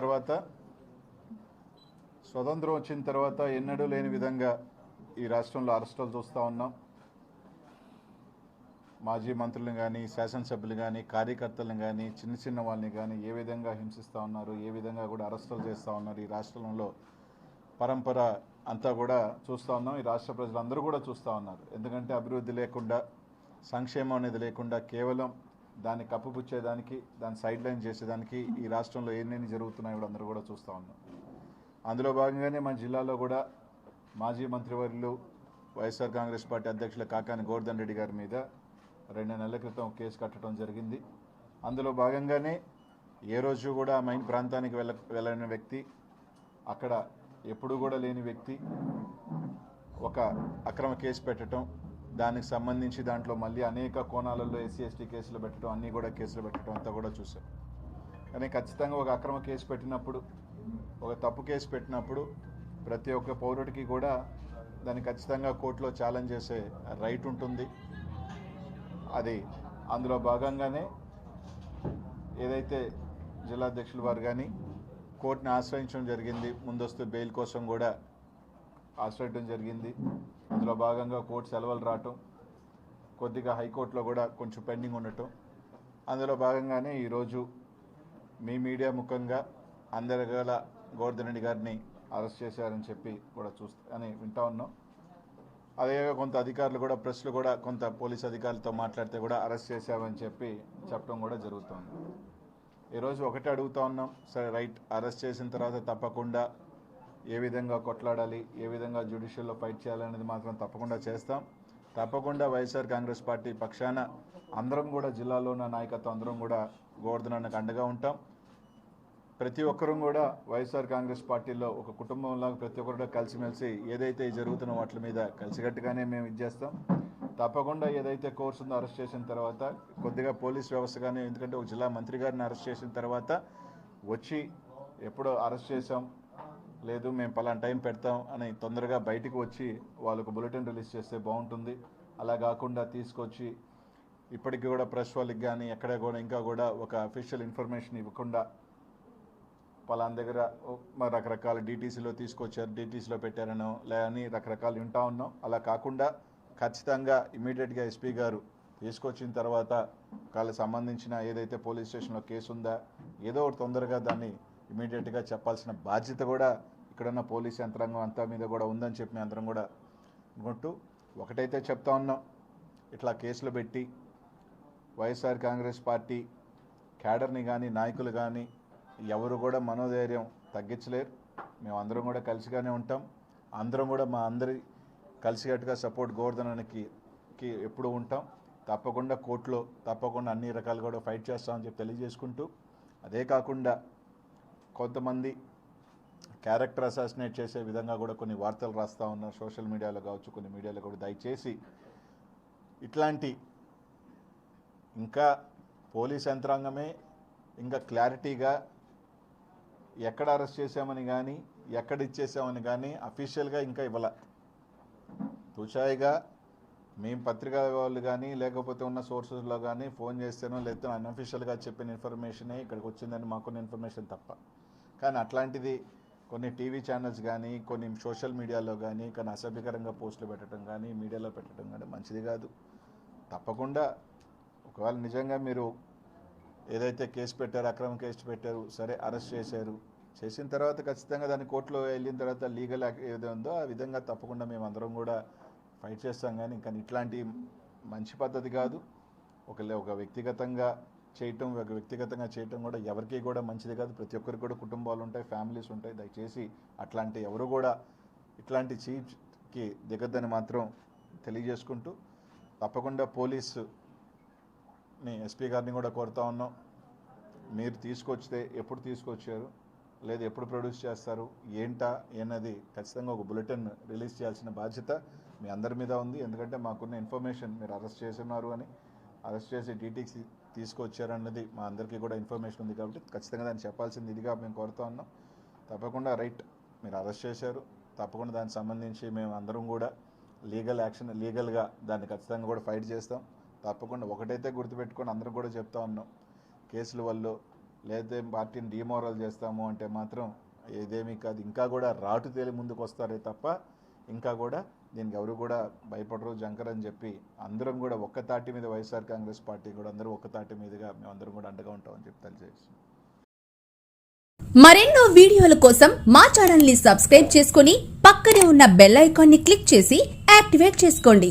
తర్వాత స్వతంత్రం వచ్చిన తర్వాత ఎన్నడూ లేని విధంగా ఈ రాష్ట్రంలో అరెస్టులు చూస్తూ ఉన్నాం. మాజీ మంత్రులను కానీ శాసనసభ్యులు కానీ కార్యకర్తలను కానీ చిన్న చిన్న వాళ్ళని కానీ ఏ విధంగా హింసిస్తూ ఉన్నారు ఏ విధంగా కూడా అరెస్టులు చేస్తూ ఉన్నారు ఈ రాష్ట్రంలో పరంపర అంతా కూడా చూస్తూ ఉన్నాం. ఈ రాష్ట్ర ప్రజలందరూ కూడా చూస్తూ ఉన్నారు. ఎందుకంటే అభివృద్ధి లేకుండా సంక్షేమం అనేది లేకుండా కేవలం దాన్ని కప్పుపుచ్చేదానికి దాన్ని సైడ్ లైన్ చేసేదానికి ఈ రాష్ట్రంలో ఏమేమి జరుగుతున్నాయో కూడా అందరూ కూడా చూస్తూ ఉన్నాం. అందులో భాగంగానే మన జిల్లాలో కూడా మాజీ మంత్రివర్యులు వైఎస్ఆర్ కాంగ్రెస్ పార్టీ అధ్యక్షుల కాకాని గోవర్ధన్ రెడ్డి గారి మీద రెండు నెలల క్రితం కేసు కట్టడం జరిగింది. అందులో భాగంగానే ఏ రోజు కూడా మైన్ ప్రాంతానికి వెళ్ళ వెళ్ళని వ్యక్తి అక్కడ ఎప్పుడు కూడా లేని వ్యక్తి ఒక అక్రమ కేసు పెట్టడం దానికి సంబంధించి దాంట్లో మళ్ళీ అనేక కోణాలలో ఎస్సీ ఎస్టీ కేసులు పెట్టడం అన్నీ కూడా కేసులు పెట్టడం అంతా కూడా చూసాం. కానీ ఖచ్చితంగా ఒక అక్రమ కేసు పెట్టినప్పుడు ఒక తప్పు కేసు పెట్టినప్పుడు ప్రతి ఒక్క పౌరుడికి కూడా దాన్ని ఖచ్చితంగా కోర్టులో ఛాలెంజ్ చేసే రైట్ ఉంటుంది. అది అందులో భాగంగానే ఏదైతే జిల్లా అధ్యక్షుల వారు కానీ కోర్టుని ఆశ్రయించడం జరిగింది ముందస్తు బెయిల్ కోసం కూడా ఆశ్రయించడం జరిగింది. అందులో భాగంగా కోర్టు సెలవులు రావటం కొద్దిగా హైకోర్టులో కూడా కొంచెం పెండింగ్ ఉండటం. అందులో భాగంగానే ఈరోజు మీ మీడియా ముఖంగా అందరి గల గోవర్ధన్ రెడ్డి గారిని అరెస్ట్ చేశారని చెప్పి కూడా చూస్తా అని వింటా ఉన్నాం. అదే కొంత అధికారులు కూడా ప్రెస్లు కూడా కొంత పోలీస్ అధికారులతో మాట్లాడితే కూడా అరెస్ట్ చేశామని చెప్పి చెప్పడం కూడా జరుగుతుంది. ఈరోజు ఒకటే అడుగుతా ఉన్నాం. సరే రైట్ అరెస్ట్ చేసిన తర్వాత తప్పకుండా ఏ విధంగా కొట్లాడాలి ఏ విధంగా జ్యుడిషియల్లో ఫైట్ చేయాలనేది మాత్రం తప్పకుండా చేస్తాం. తప్పకుండా వైఎస్ఆర్ కాంగ్రెస్ పార్టీ పక్షాన అందరం కూడా జిల్లాలో ఉన్న నాయకత్వం అందరం కూడా గోవర్ధనానికి అండగా ఉంటాం. ప్రతి ఒక్కరూ కూడా వైఎస్ఆర్ కాంగ్రెస్ పార్టీలో ఒక కుటుంబంలాగా ప్రతి ఒక్కరు కలిసిమెలిసి ఏదైతే జరుగుతున్న వాటి మీద కలిసికట్టుగానే మేము ఇది చేస్తాం. తప్పకుండా ఏదైతే కోర్సు ఉందో అరెస్ట్ చేసిన తర్వాత కొద్దిగా పోలీస్ వ్యవస్థ కానీ ఎందుకంటే ఒక జిల్లా మంత్రి గారిని అరెస్ట్ చేసిన తర్వాత వచ్చి ఎప్పుడో అరెస్ట్ చేసాం లేదు మేము పలానా టైం పెడతాం అని తొందరగా బయటికి వచ్చి వాళ్ళకు బులెటిన్ రిలీజ్ చేస్తే బాగుంటుంది. అలా కాకుండా తీసుకొచ్చి ఇప్పటికీ కూడా ప్రెస్ వాళ్ళకి కానీ ఎక్కడ కూడా ఇంకా కూడా ఒక అఫీషియల్ ఇన్ఫర్మేషన్ ఇవ్వకుండా పలానా దగ్గర రకరకాల డీటీసీలో తీసుకొచ్చారు డీటీసీలో పెట్టారనో లేదని రకరకాలు వింటా ఉన్నాం. అలా కాకుండా ఖచ్చితంగా ఇమీడియట్గా ఎస్పీ గారు తీసుకొచ్చిన తర్వాత వాళ్ళకి సంబంధించిన ఏదైతే పోలీస్ స్టేషన్లో కేసు ఉందా ఏదో ఒకటి తొందరగా దాన్ని ఇమీడియట్గా చెప్పాల్సిన బాధ్యత కూడా ఇక్కడున్న పోలీస్ యంత్రాంగం అంతా మీద కూడా ఉందని చెప్పి యంత్రం అందరం కూడా అనుకుంటూ ఒకటైతే చెప్తా ఉన్నాం. ఇట్లా కేసులు పెట్టి వైఎస్ఆర్ కాంగ్రెస్ పార్టీ క్యాడర్ని కానీ నాయకులు కానీ ఎవరు కూడా మనోధైర్యం తగ్గించలేరు. మేము అందరం కూడా కలిసిగానే ఉంటాం. అందరం కూడా మా అందరి కలిసికట్టుగా సపోర్ట్ గోవర్ధనానికి ఎప్పుడూ ఉంటాం. తప్పకుండా కోర్టులో తప్పకుండా అన్ని రకాలు కూడా ఫైట్ చేస్తామని చెప్పి తెలియజేసుకుంటూ అదే కాకుండా కొంతమంది క్యారెక్టర్ అసాసినేట్ చేసే విధంగా కూడా కొన్ని వార్తలు రాస్తూ ఉన్నారు. సోషల్ మీడియాలో కావచ్చు కొన్ని మీడియాలో కూడా దయచేసి ఇట్లాంటి ఇంకా పోలీస్ యంత్రాంగమే ఇంకా క్లారిటీగా ఎక్కడ అరెస్ట్ చేశామని కానీ ఎక్కడ ఇచ్చేసామని కానీ అఫీషియల్గా ఇంకా ఇవ్వాల. తుషాయిగా మేము పత్రికా వాళ్ళు కానీ లేకపోతే ఉన్న సోర్సెస్లో కానీ ఫోన్ చేస్తేనో లేకపోతే అన్అఫీషియల్గా చెప్పిన ఇన్ఫర్మేషనే ఇక్కడికి వచ్చిందని మాకున్న ఇన్ఫర్మేషన్ తప్ప. కానీ అట్లాంటిది కొన్ని టీవీ ఛానల్స్ కానీ కొన్ని సోషల్ మీడియాలో కానీ కొన్ని అసభ్యకరంగా పోస్టులు పెట్టడం కానీ మీడియాలో పెట్టడం కానీ మంచిది కాదు. తప్పకుండా ఒకవేళ నిజంగా మీరు ఏదైతే కేసు పెట్టారో అక్రమ కేసు పెట్టారు సరే అరెస్ట్ చేశారు. చేసిన తర్వాత ఖచ్చితంగా దాన్ని కోర్టులో వెళ్ళిన తర్వాత లీగల్ ఏదో ఉందో ఆ విధంగా తప్పకుండా మేము అందరం కూడా ఫైట్ చేస్తాం కానీ కానీ ఇట్లాంటి మంచి పద్ధతి కాదు. ఒక ఒక వ్యక్తిగతంగా చేయటం ఒక వ్యక్తిగతంగా చేయటం కూడా ఎవరికి కూడా మంచిది కాదు. ప్రతి ఒక్కరికి కూడా కుటుంబాలు ఉంటాయి ఫ్యామిలీస్ ఉంటాయి. దయచేసి అట్లాంటి ఎవరు కూడా ఇట్లాంటి చీట్కి దిగద్దని మాత్రం తెలియజేసుకుంటూ తప్పకుండా పోలీసుని ఎస్పీ గారిని కూడా కోరుతా ఉన్నాం. మీరు తీసుకొచ్చితే ఎప్పుడు తీసుకొచ్చారు? లేదు ఎప్పుడు ప్రొడ్యూస్ చేస్తారు ఏంటా అన్నది ఖచ్చితంగా ఒక బులెటిన్ రిలీజ్ చేయాల్సిన బాధ్యత మీ అందరి మీద ఉంది. ఎందుకంటే మాకున్న ఇన్ఫర్మేషన్ మీరు అరెస్ట్ చేస్తున్నారు అని అరెస్ట్ చేసి డీటీసీ తీసుకొచ్చారన్నది మా అందరికీ కూడా ఇన్ఫర్మేషన్ ఉంది కాబట్టి ఖచ్చితంగా దాన్ని చెప్పాల్సింది ఇదిగా మేము కోరుతా ఉన్నాం. తప్పకుండా రైట్ మీరు అరెస్ట్ చేశారు. తప్పకుండా దానికి సంబంధించి మేము అందరం కూడా లీగల్ యాక్షన్ లీగల్గా దాన్ని ఖచ్చితంగా కూడా ఫైట్ చేస్తాం. తప్పకుండా ఒకటైతే గుర్తుపెట్టుకొని అందరం కూడా చెప్తా ఉన్నాం. కేసుల వల్ల లేదా పార్టీని డిమోరల్ చేస్తాము అంటే మాత్రం ఏదేమీ కాదు. ఇంకా కూడా రాటు తేలి ముందుకు వస్తారే తప్ప ఇంకా కూడా దీనికి ఎవరు కూడా భయపడరు జంకరని చెప్పి అందరం కూడా ఒక్క తాటి మీద వైఎస్ఆర్ కాంగ్రెస్ పార్టీ కూడా అందరూ ఒక్క తాటి మీదుగా మేము కూడా అండగా ఉంటామని చెప్పి తెలియజేస్తున్నాం. మరెన్నో వీడియోల కోసం మా ఛానల్ని సబ్స్క్రైబ్ చేసుకుని పక్కనే ఉన్న బెల్ ఐకాన్ని క్లిక్ చేసి యాక్టివేట్ చేసుకోండి.